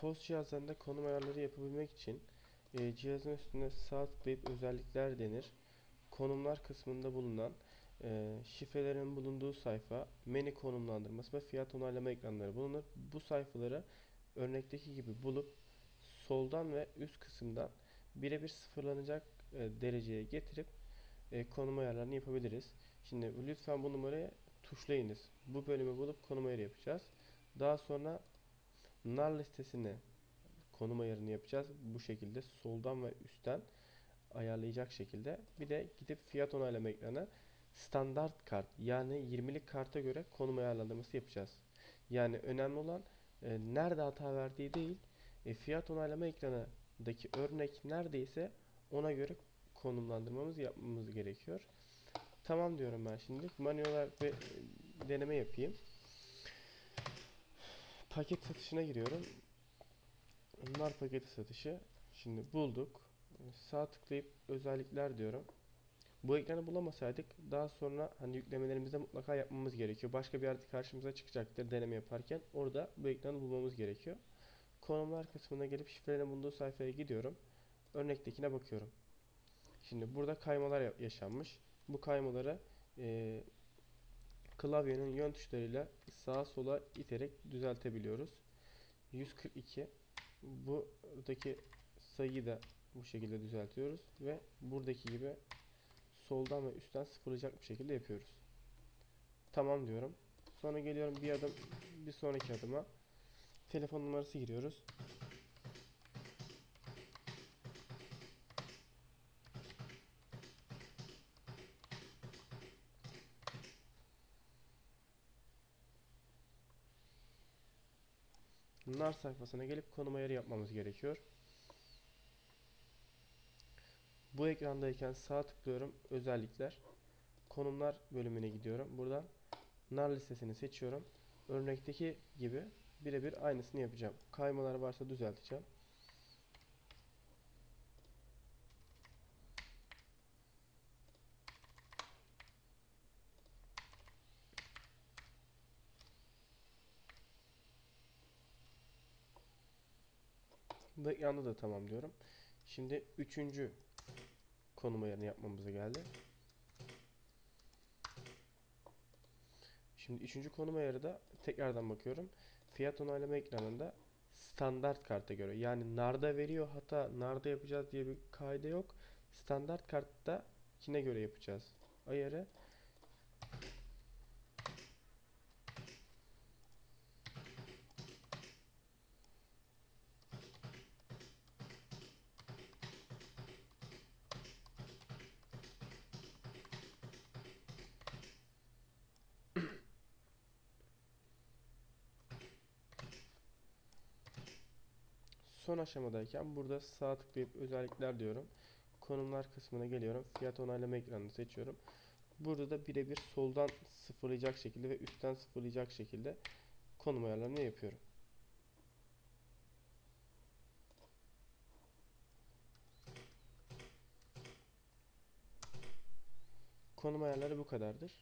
Post cihazlarında konum ayarları yapabilmek için e, cihazın üstüne sağ tıklayıp özellikler denir. Konumlar kısmında bulunan e, şifrelerin bulunduğu sayfa, menü konumlandırması ve fiyat onaylama ekranları bulunur. Bu sayfaları örnekteki gibi bulup soldan ve üst kısımdan birebir sıfırlanacak e, dereceye getirip e, konum ayarlarını yapabiliriz. Şimdi lütfen bu numarayı tuşlayınız. Bu bölümü bulup konum ayarı yapacağız. Daha sonra nar listesine konum ayarını yapacağız. Bu şekilde soldan ve üstten ayarlayacak şekilde. Bir de gidip fiyat onaylama ekranı standart kart yani 20'lik karta göre konum ayarlandırması yapacağız. Yani önemli olan e, nerede hata verdiği değil, e, fiyat onaylama ekranındaki örnek neredeyse ona göre konumlandırmamız yapmamız gerekiyor. Tamam diyorum ben şimdi. Manuel olarak bir e, deneme yapayım. Paket satışına giriyorum. Nar paketi satışı. Şimdi bulduk. Sağ tıklayıp özellikler diyorum. Bu ekranı bulamasaydık daha sonra hani yüklemelerimizde mutlaka yapmamız gerekiyor. Başka bir yerde karşımıza çıkacaktır deneme yaparken. Orada bu ekranı bulmamız gerekiyor. Konumlar kısmına gelip şifrelerin bulunduğu sayfaya gidiyorum. Örnektekine bakıyorum. Şimdi burada kaymalar yaşanmış. Bu kaymaları e, klavyenin yön tuşlarıyla sağa sola iterek düzeltebiliyoruz. 142 buradaki sayıyı da bu şekilde düzeltiyoruz ve buradaki gibi soldan ve üstten sıfırlayacak bir şekilde yapıyoruz. Tamam diyorum. Sonra geliyorum bir adım bir sonraki adıma telefon numarası giriyoruz. Nar sayfasına gelip konum ayarı yapmamız gerekiyor. Bu ekrandayken sağ tıklıyorum özellikler konumlar bölümüne gidiyorum. Buradan nar listesini seçiyorum. Örnekteki gibi birebir aynısını yapacağım. Kaymalar varsa düzelteceğim. Bu ekranda da tamam diyorum. Şimdi üçüncü konum ayarını yapmamıza geldi. Şimdi üçüncü konum ayarı da tekrardan bakıyorum. Fiyat onaylama ekranında standart karta göre yani narda veriyor hatta narda yapacağız diye bir kaide yok. Standart kartta kine göre yapacağız. Ayarı son aşamadayken burada sağ tıklayıp özellikler diyorum. Konumlar kısmına geliyorum. Fiyat onaylama ekranını seçiyorum. Burada da birebir soldan sıfırlayacak şekilde ve üstten sıfırlayacak şekilde konum ayarlarını yapıyorum. Konum ayarları bu kadardır.